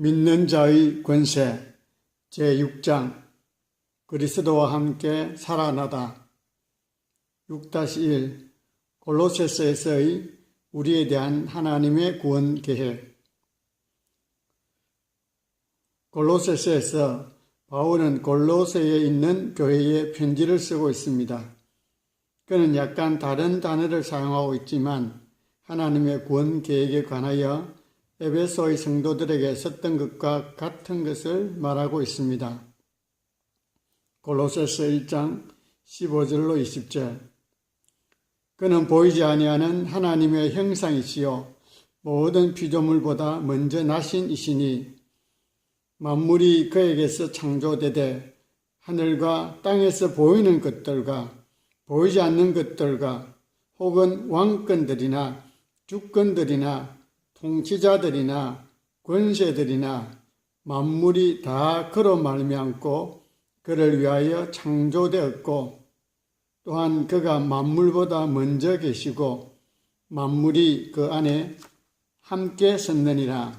믿는 자의 권세 제6장 그리스도와 함께 살아나다 6-1 골로새서에서의 우리에 대한 하나님의 구원 계획 골로새서에서 바울은 골로새에 있는 교회에 편지를 쓰고 있습니다. 그는 약간 다른 단어를 사용하고 있지만 하나님의 구원 계획에 관하여 에베소의 성도들에게 썼던 것과 같은 것을 말하고 있습니다. 골로새서 1장 15절로 20절 그는 보이지 아니하는 하나님의 형상이시요 모든 피조물보다 먼저 나신 이시니 만물이 그에게서 창조되되 하늘과 땅에서 보이는 것들과 보이지 않는 것들과 혹은 왕권들이나 주권들이나 통치자들이나 권세들이나 만물이 다 그로 말미암고 그를 위하여 창조되었고 또한 그가 만물보다 먼저 계시고 만물이 그 안에 함께 섰느니라.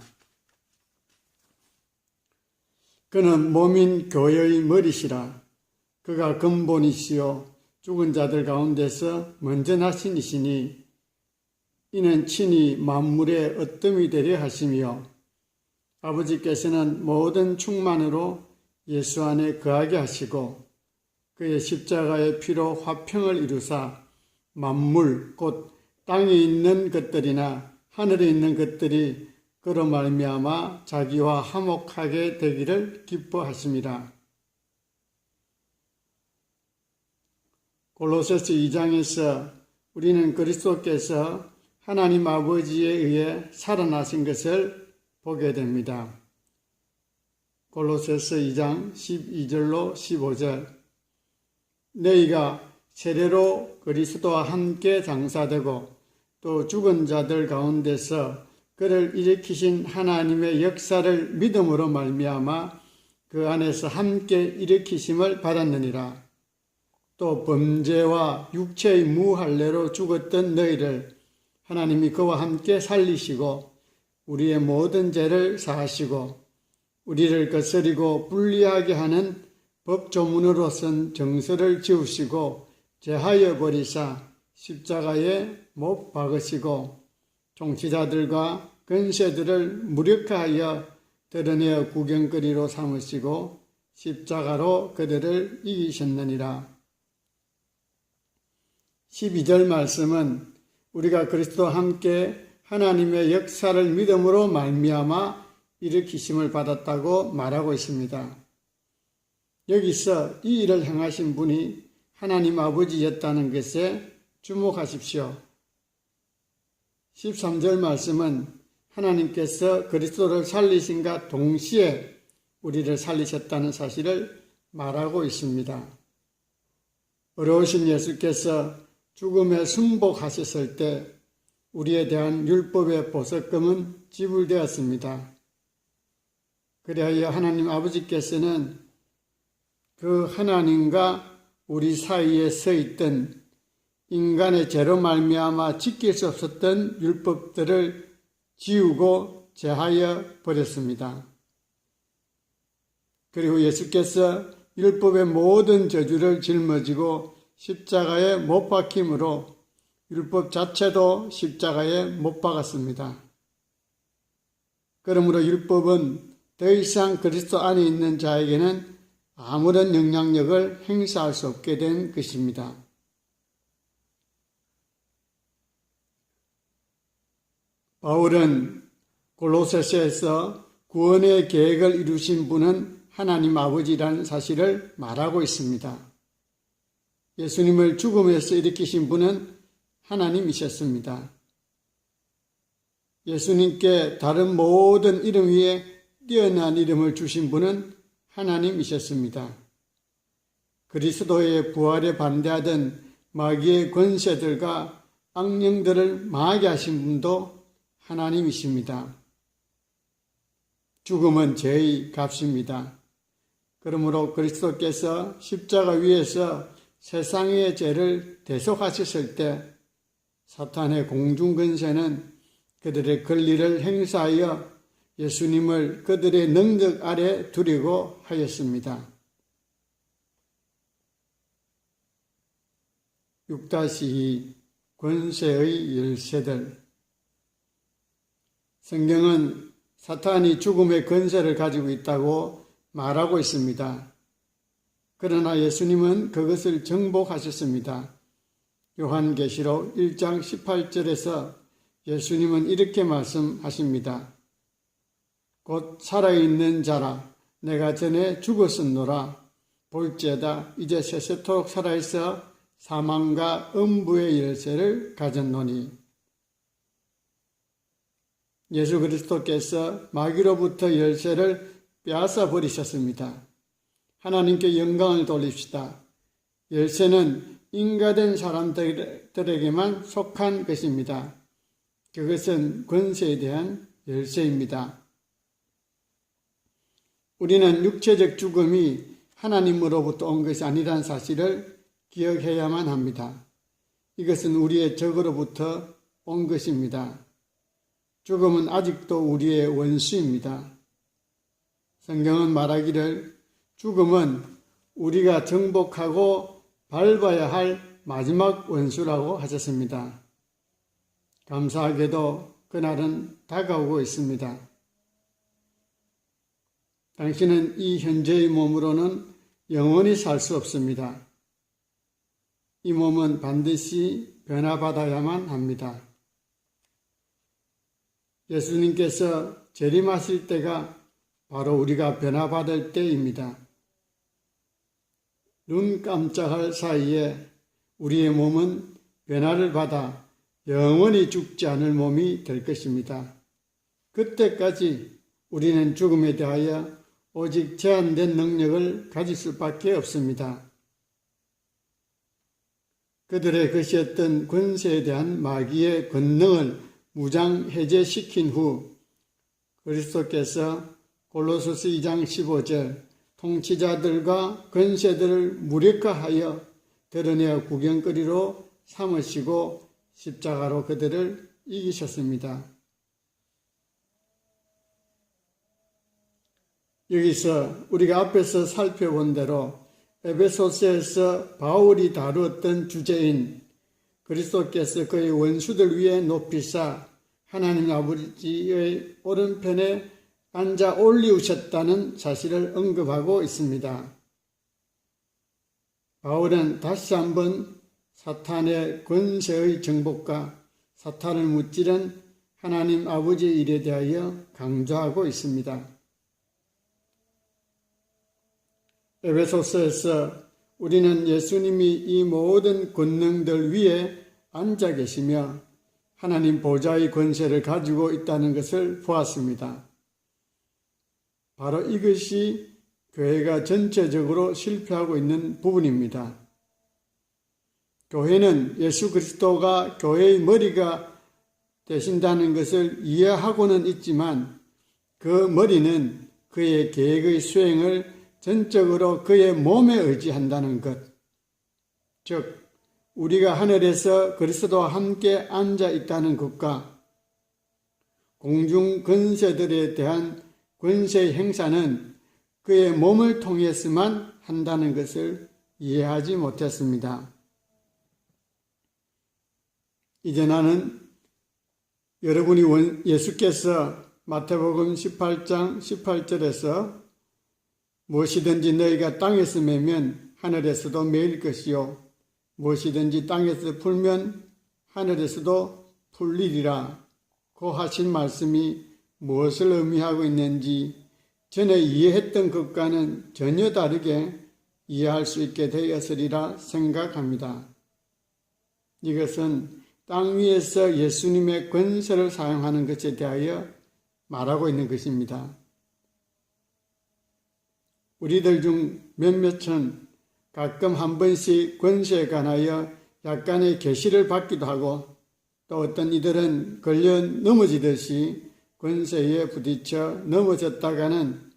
그는 몸인 교회의 머리시라. 그가 근본이시요 죽은 자들 가운데서 먼저 나신 이시니 이는 친히 만물의 어뜸이 되려 하시며 아버지께서는 모든 충만으로 예수 안에 거하게 하시고 그의 십자가의 피로 화평을 이루사 만물 곧 땅에 있는 것들이나 하늘에 있는 것들이 그로 말미암아 자기와 화목하게 되기를 기뻐하십니다. 골로새서 2장에서 우리는 그리스도께서 하나님 아버지에 의해 살아나신 것을 보게 됩니다. 골로새서 2장 12절로 15절 너희가 세례로 그리스도와 함께 장사되고 또 죽은 자들 가운데서 그를 일으키신 하나님의 역사를 믿음으로 말미암아 그 안에서 함께 일으키심을 받았느니라. 또 범죄와 육체의 무할례로 죽었던 너희를 하나님이 그와 함께 살리시고 우리의 모든 죄를 사하시고 우리를 거스리고 불리하게 하는 법조문으로 쓴 정서를 지우시고 제하여 버리사 십자가에 못 박으시고 종치자들과 근세들을 무력하여 드러내어 구경거리로 삼으시고 십자가로 그들을 이기셨느니라. 12절 말씀은 우리가 그리스도와 함께 하나님의 역사를 믿음으로 말미암아 일으키심을 받았다고 말하고 있습니다. 여기서 이 일을 행하신 분이 하나님 아버지였다는 것에 주목하십시오. 13절 말씀은 하나님께서 그리스도를 살리신과 동시에 우리를 살리셨다는 사실을 말하고 있습니다. 어려우신 예수께서 죽음에 승복하셨을 때 우리에 대한 율법의 보석금은 지불되었습니다. 그리하여 하나님 아버지께서는 그 하나님과 우리 사이에 서 있던 인간의 죄로 말미암아 지킬 수 없었던 율법들을 지우고 제하여 버렸습니다. 그리고 예수께서 율법의 모든 저주를 짊어지고 십자가에 못 박힘으로 율법 자체도 십자가에 못 박았습니다. 그러므로 율법은 더 이상 그리스도 안에 있는 자에게는 아무런 영향력을 행사할 수 없게 된 것입니다. 바울은 골로새서에서 구원의 계획을 이루신 분은 하나님 아버지라는 사실을 말하고 있습니다. 예수님을 죽음에서 일으키신 분은 하나님이셨습니다. 예수님께 다른 모든 이름 위에 뛰어난 이름을 주신 분은 하나님이셨습니다. 그리스도의 부활에 반대하던 마귀의 권세들과 악령들을 망하게 하신 분도 하나님이십니다. 죽음은 죄의 값입니다. 그러므로 그리스도께서 십자가 위에서 세상의 죄를 대속하셨을 때 사탄의 공중근세는 그들의 권리를 행사하여 예수님을 그들의 능력 아래 두려고 하였습니다. 6-2 권세의 열쇠들 성경은 사탄이 죽음의 권세를 가지고 있다고 말하고 있습니다. 그러나 예수님은 그것을 정복하셨습니다. 요한계시록 1장 18절에서 예수님은 이렇게 말씀하십니다. 곧 살아있는 자라 내가 전에 죽었었노라 볼지어다 이제 세세토록 살아있어 사망과 음부의 열쇠를 가졌노니 예수 그리스도께서 마귀로부터 열쇠를 빼앗아 버리셨습니다. 하나님께 영광을 돌립시다. 열쇠는 인가된 사람들에게만 속한 것입니다. 그것은 권세에 대한 열쇠입니다. 우리는 육체적 죽음이 하나님으로부터 온 것이 아니란 사실을 기억해야만 합니다. 이것은 우리의 적으로부터 온 것입니다. 죽음은 아직도 우리의 원수입니다. 성경은 말하기를 죽음은 우리가 정복하고 밟아야 할 마지막 원수라고 하셨습니다. 감사하게도 그날은 다가오고 있습니다. 당신은 이 현재의 몸으로는 영원히 살 수 없습니다. 이 몸은 반드시 변화받아야만 합니다. 예수님께서 재림하실 때가 바로 우리가 변화받을 때입니다. 눈 깜짝할 사이에 우리의 몸은 변화를 받아 영원히 죽지 않을 몸이 될 것입니다. 그때까지 우리는 죽음에 대하여 오직 제한된 능력을 가질 수밖에 없습니다. 그들의 것이었던 권세에 대한 마귀의 권능을 무장 해제시킨 후 그리스도께서 골로소스 2장 15절 통치자들과 권세들을 무력화하여 드러내어 구경거리로 삼으시고 십자가로 그들을 이기셨습니다. 여기서 우리가 앞에서 살펴본 대로 에베소스에서 바울이 다루었던 주제인 그리스도께서 그의 원수들 위에 높이사 하나님 아버지의 오른편에 앉아 올리우셨다는 사실을 언급하고 있습니다. 바울은 다시 한번 사탄의 권세의 정복과 사탄을 무찌른 하나님 아버지의 일에 대하여 강조하고 있습니다. 에베소서에서 우리는 예수님이 이 모든 권능들 위에 앉아 계시며 하나님 보좌의 권세를 가지고 있다는 것을 보았습니다. 바로 이것이 교회가 전체적으로 실패하고 있는 부분입니다. 교회는 예수 그리스도가 교회의 머리가 되신다는 것을 이해하고는 있지만 그 머리는 그의 계획의 수행을 전적으로 그의 몸에 의지한다는 것. 즉, 우리가 하늘에서 그리스도와 함께 앉아 있다는 것과 공중 권세들에 대한 권세 행사는 그의 몸을 통해서만 한다는 것을 이해하지 못했습니다. 이제 나는 여러분이 예수께서 마태복음 18장 18절에서 무엇이든지 너희가 땅에서 매면 하늘에서도 매일 것이요 무엇이든지 땅에서 풀면 하늘에서도 풀리리라 고 하신 말씀이 무엇을 의미하고 있는지 전에 이해했던 것과는 전혀 다르게 이해할 수 있게 되었으리라 생각합니다. 이것은 땅 위에서 예수님의 권세를 사용하는 것에 대하여 말하고 있는 것입니다. 우리들 중 몇몇은 가끔 한 번씩 권세에 관하여 약간의 계시를 받기도 하고 또 어떤 이들은 걸려 넘어지듯이 권세에 부딪혀 넘어졌다가는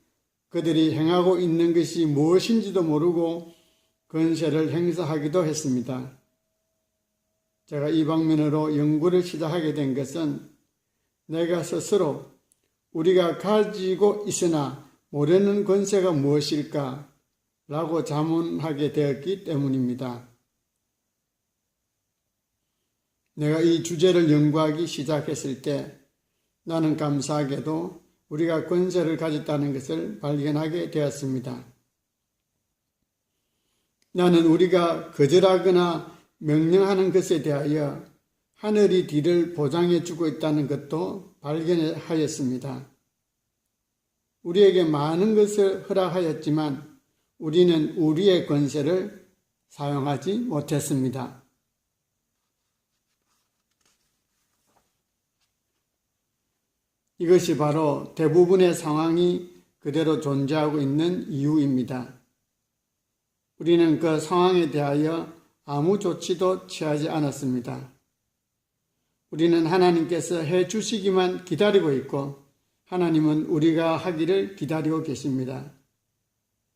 그들이 행하고 있는 것이 무엇인지도 모르고 권세를 행사하기도 했습니다. 제가 이 방면으로 연구를 시작하게 된 것은 내가 스스로 우리가 가지고 있으나 모르는 권세가 무엇일까? 라고 자문하게 되었기 때문입니다. 내가 이 주제를 연구하기 시작했을 때 나는 감사하게도 우리가 권세를 가졌다는 것을 발견하게 되었습니다. 나는 우리가 거절하거나 명령하는 것에 대하여 하늘이 뒤를 보장해 주고 있다는 것도 발견하였습니다. 우리에게 많은 것을 허락하였지만 우리는 우리의 권세를 사용하지 못했습니다. 이것이 바로 대부분의 상황이 그대로 존재하고 있는 이유입니다. 우리는 그 상황에 대하여 아무 조치도 취하지 않았습니다. 우리는 하나님께서 해 주시기만 기다리고 있고 하나님은 우리가 하기를 기다리고 계십니다.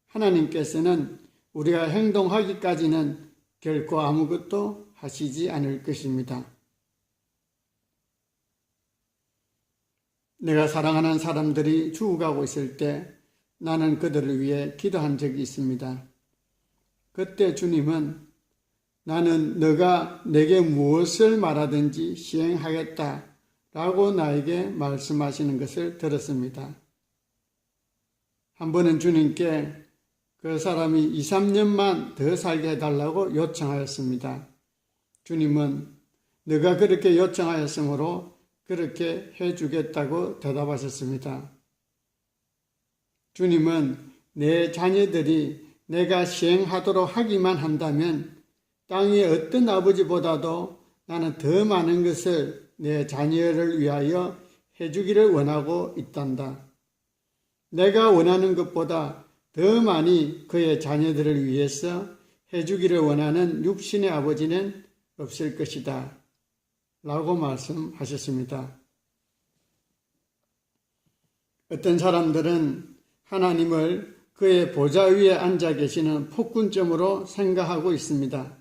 하나님께서는 우리가 행동하기까지는 결코 아무것도 하시지 않을 것입니다. 내가 사랑하는 사람들이 죽어가고 있을 때 나는 그들을 위해 기도한 적이 있습니다. 그때 주님은 나는 너가 내게 무엇을 말하든지 시행하겠다 라고 나에게 말씀하시는 것을 들었습니다. 한 번은 주님께 그 사람이 2, 3년만 더 살게 해달라고 요청하였습니다. 주님은 너가 그렇게 요청하였으므로 그렇게 해주겠다고 대답하셨습니다. 주님은 내 자녀들이 내가 시행하도록 하기만 한다면 땅의 어떤 아버지보다도 나는 더 많은 것을 내 자녀를 위하여 해주기를 원하고 있단다. 내가 원하는 것보다 더 많이 그의 자녀들을 위해서 해주기를 원하는 육신의 아버지는 없을 것이다. 라고 말씀하셨습니다. 어떤 사람들은 하나님을 그의 보좌 위에 앉아 계시는 폭군점으로 생각하고 있습니다.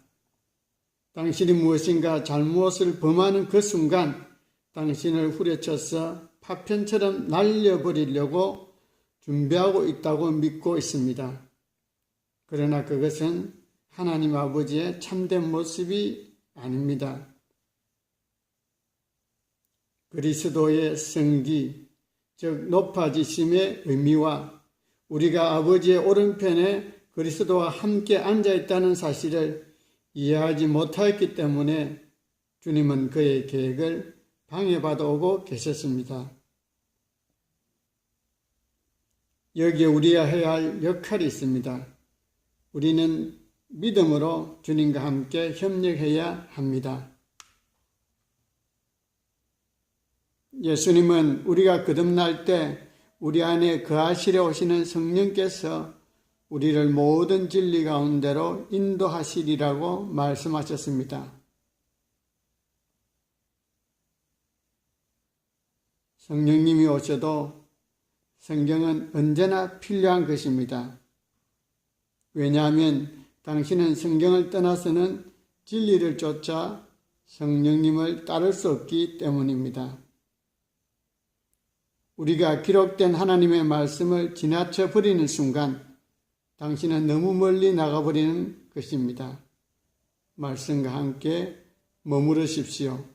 당신이 무엇인가 잘못을 범하는 그 순간 당신을 후려쳐서 파편처럼 날려버리려고 준비하고 있다고 믿고 있습니다. 그러나 그것은 하나님 아버지의 참된 모습이 아닙니다. 그리스도의 성기, 즉 높아지심의 의미와 우리가 아버지의 오른편에 그리스도와 함께 앉아 있다는 사실을 이해하지 못하였기 때문에 주님은 그의 계획을 방해받아 오고 계셨습니다. 여기에 우리가 해야 할 역할이 있습니다. 우리는 믿음으로 주님과 함께 협력해야 합니다. 예수님은 우리가 거듭날 때 우리 안에 거하시려 오시는 성령께서 우리를 모든 진리 가운데로 인도하시리라고 말씀하셨습니다. 성령님이 오셔도 성경은 언제나 필요한 것입니다. 왜냐하면 당신은 성경을 떠나서는 진리를 쫓아 성령님을 따를 수 없기 때문입니다. 우리가 기록된 하나님의 말씀을 지나쳐 버리는 순간 당신은 너무 멀리 나가버리는 것입니다. 말씀과 함께 머무르십시오.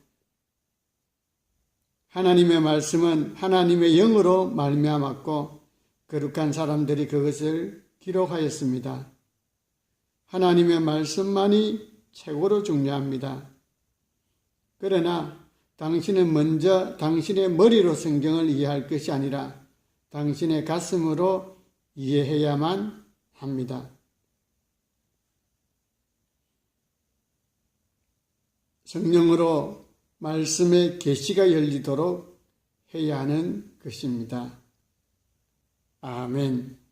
하나님의 말씀은 하나님의 영으로 말미암았고 거룩한 사람들이 그것을 기록하였습니다. 하나님의 말씀만이 최고로 중요합니다. 그러나 당신은 먼저 당신의 머리로 성경을 이해할 것이 아니라 당신의 가슴으로 이해해야만 합니다. 성령으로 말씀의 계시가 열리도록 해야 하는 것입니다. 아멘.